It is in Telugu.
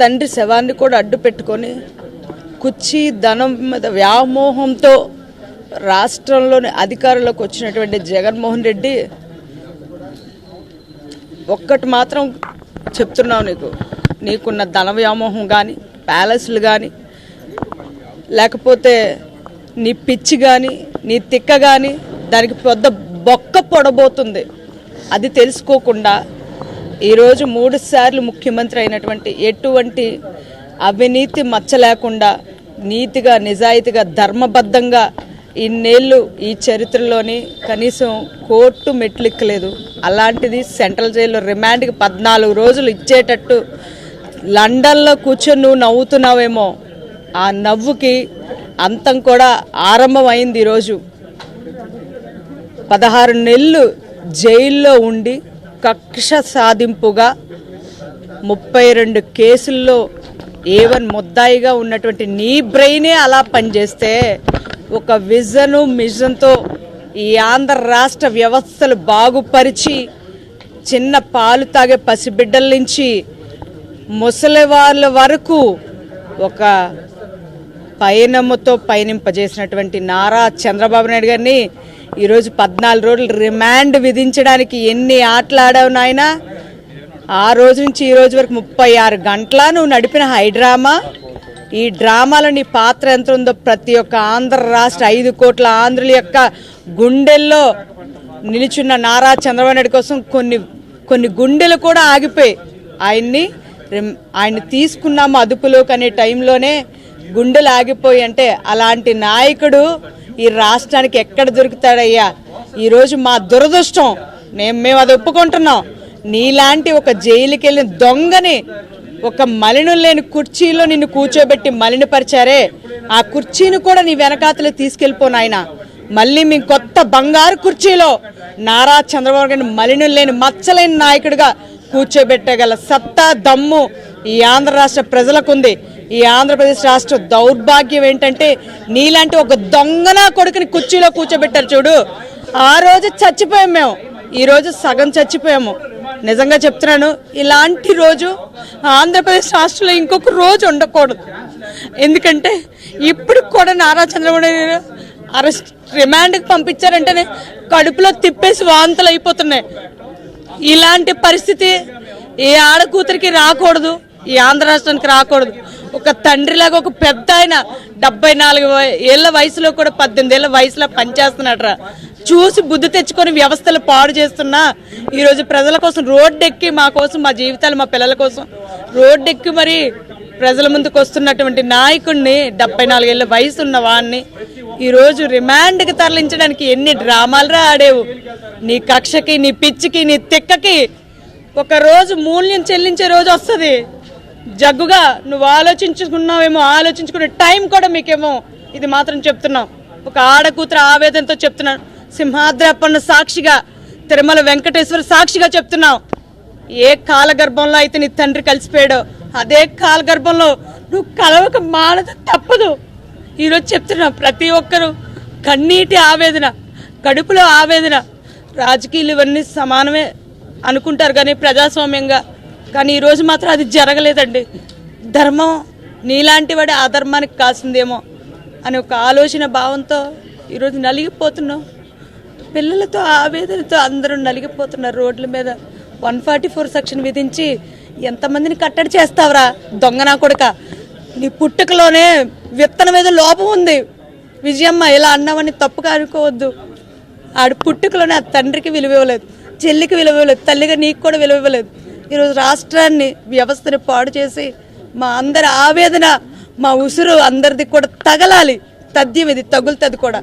తండ్రి శవాన్ని కూడా అడ్డు పెట్టుకొని కుచ్చి ధనం మీద వ్యామోహంతో రాష్ట్రంలోని అధికారంలోకి వచ్చినటువంటి జగన్మోహన్ రెడ్డి ఒక్కటి మాత్రం చెప్తున్నావు నీకు. నీకున్న ధన వ్యామోహం కానీ ప్యాలెస్లు కానీ లేకపోతే నీ పిచ్చి కానీ నీ తిక్క కానీ దానికి పెద్ద బొక్క పొడబోతుంది. అది తెలుసుకోకుండా ఈరోజు మూడు సార్లు ముఖ్యమంత్రి అయినటువంటి ఎటువంటి అవినీతి మచ్చ లేకుండా నీతిగా నిజాయితీగా ధర్మబద్ధంగా ఇన్నేళ్ళు ఈ చరిత్రలోని కనీసం కోర్టు మెట్లెక్కలేదు. అలాంటిది సెంట్రల్ జైల్లో రిమాండ్కి పద్నాలుగు రోజులు ఇచ్చేటట్టు లండన్లో కూర్చొని నువ్వు నవ్వుతున్నావేమో ఆ నవ్వుకి అంతం కూడా ఆరంభమైంది ఈరోజు పదహారు నెలలు జైల్లో ఉండి కక్ష సాధింపుగా ముప్పై రెండు కేసుల్లో ఏవన్ ముద్దాయిగా ఉన్నటువంటి నీ బ్రెయినే అలా పనిచేస్తే ఒక విజను మిజన్తో ఈ ఆంధ్ర రాష్ట్ర వ్యవస్థలు బాగుపరిచి చిన్న పాలు తాగే పసిబిడ్డల నుంచి ముసలి వాళ్ళ వరకు ఒక పయనముతో పయనింపజేసినటువంటి నారా చంద్రబాబు నాయుడు గారిని ఈరోజు పద్నాలుగు రోజులు రిమాండ్ విధించడానికి ఎన్ని ఆటలాడావు నాయనా? ఆ రోజు నుంచి ఈ రోజు వరకు ముప్పై ఆరు గంటల నువ్వు నడిపిన హై డ్రామా? ఈ డ్రామాలో నీ పాత్ర ఎంత ఉందో ప్రతి ఒక్క ఆంధ్ర రాష్ట్ర ఐదు కోట్ల ఆంధ్రుల యొక్క గుండెల్లో నిలుచున్న నారా చంద్రబాబు నాయుడు కోసం కొన్ని కొన్ని గుండెలు కూడా ఆగిపోయి ఆయన్ని ఆయన్ని తీసుకున్నాము అదుపులోకి అనే టైంలోనే గుండెలు ఆగిపోయి అంటే అలాంటి నాయకుడు ఈ రాష్ట్రానికి ఎక్కడ దొరుకుతాడయ్యా? ఈరోజు మా దురదృష్టం. నేను మేము అది ఒప్పుకుంటున్నాం. నీలాంటి ఒక జైలుకి వెళ్ళిన దొంగని ఒక మలినం లేని కుర్చీలో నిన్ను కూర్చోబెట్టి మలినపరిచారే. ఆ కుర్చీని కూడా నీ వెనకాతలు తీసుకెళ్ళిపో నాయన. మళ్ళీ మీ కొత్త బంగారు కుర్చీలో నారా చంద్రబాబు గారిని మలినం లేని మచ్చలేని నాయకుడిగా కూర్చోబెట్టగల సత్తా దమ్ము ఈ ఆంధ్ర రాష్ట్ర ప్రజలకుంది. ఈ ఆంధ్రప్రదేశ్ రాష్ట్ర దౌర్భాగ్యం ఏంటంటే నీలాంటి ఒక దొంగన కొడుకుని కుర్చీలో కూర్చోబెట్టారు చూడు. ఆ రోజు చచ్చిపోయాం మేము. ఈరోజు సగం చచ్చిపోయాము. నిజంగా చెప్తున్నాను ఇలాంటి రోజు ఆంధ్రప్రదేశ్ రాష్ట్రంలో ఇంకొక రోజు ఉండకూడదు. ఎందుకంటే ఇప్పుడు కూడా నారా చంద్రబాబు నాయుడు అరెస్ట్ రిమాండ్కి పంపించారంటేనే కడుపులో తిప్పేసి వాంతులు అయిపోతున్నాయి. ఇలాంటి పరిస్థితి ఏ ఆడకూతురికి రాకూడదు. ఈ ఆంధ్ర రాష్ట్రానికి రాకూడదు. ఒక తండ్రిలాగా ఒక పెద్ద ఆయన డెబ్బై నాలుగు ఏళ్ళ వయసులో కూడా పద్దెనిమిది ఏళ్ళ వయసులో పనిచేస్తున్నాడరా చూసి బుద్ధి తెచ్చుకొని వ్యవస్థలు పాడు చేస్తున్నా. ఈరోజు ప్రజల కోసం రోడ్డెక్కి మా కోసం మా జీవితాలు మా పిల్లల కోసం రోడ్డెక్కి మరి ప్రజల ముందుకు వస్తున్నటువంటి నాయకుడిని డెబ్బై నాలుగేళ్ళ వయసు ఉన్న వాడిని ఈరోజు రిమాండ్కి తరలించడానికి ఎన్ని డ్రామాలు ఆడేవు. నీ కక్షకి నీ పిచ్చికి నీ తిక్కకి ఒక రోజు మూల్యం చెల్లించే రోజు వస్తుంది. జగ్గుగా నువ్వు ఆలోచించుకున్నావేమో ఆలోచించుకునే టైం కూడా మీకేమో ఇది మాత్రం చెప్తున్నాం. ఒక ఆడకూతురు ఆవేదనతో చెప్తున్నాను. సింహాద్రి అప్పన్న సాక్షిగా తిరుమల వెంకటేశ్వర సాక్షిగా చెప్తున్నావు ఏ కాలగర్భంలో అయితే నీ తండ్రి కలిసిపోయాడో అదే కాలగర్భంలో నువ్వు కలవక మానద తప్పదు. ఈరోజు చెప్తున్నా ప్రతి ఒక్కరూ కన్నీటి ఆవేదన కడుపులో ఆవేదన రాజకీయాలు ఇవన్నీ సమానమే అనుకుంటారు కానీ ప్రజాస్వామ్యంగా కానీ ఈరోజు మాత్రం అది జరగలేదండి. ధర్మం నీలాంటి వాడి అధర్మానికి కాసిందేమో అని ఒక ఆలోచన భావంతో ఈరోజు నలిగిపోతున్నాం. పిల్లలతో ఆవేదనతో అందరూ నలిగిపోతున్నారు. రోడ్ల మీద వన్ ఫార్టీ ఫోర్ సెక్షన్ విధించి ఎంతమందిని కట్టడి చేస్తావురా దొంగనా కొడుక? నీ పుట్టుకలోనే విత్తనం మీద లోపం ఉంది. విజయమ్మ ఇలా అన్నావని తప్పుగా అనుకోవద్దు. ఆడి పుట్టుకలోనే ఆ తండ్రికి విలువ ఇవ్వలేదు. చెల్లికి విలువ ఇవ్వలేదు. తల్లిగా నీకు కూడా విలువ ఇవ్వలేదు. ఈరోజు రాష్ట్రాన్ని వ్యవస్థని పాడు చేసి మా అందరి ఆవేదన మా ఉసురు అందరిది కూడా తగలాలి. తథ్యం ఇది తగులుతుంది కూడా.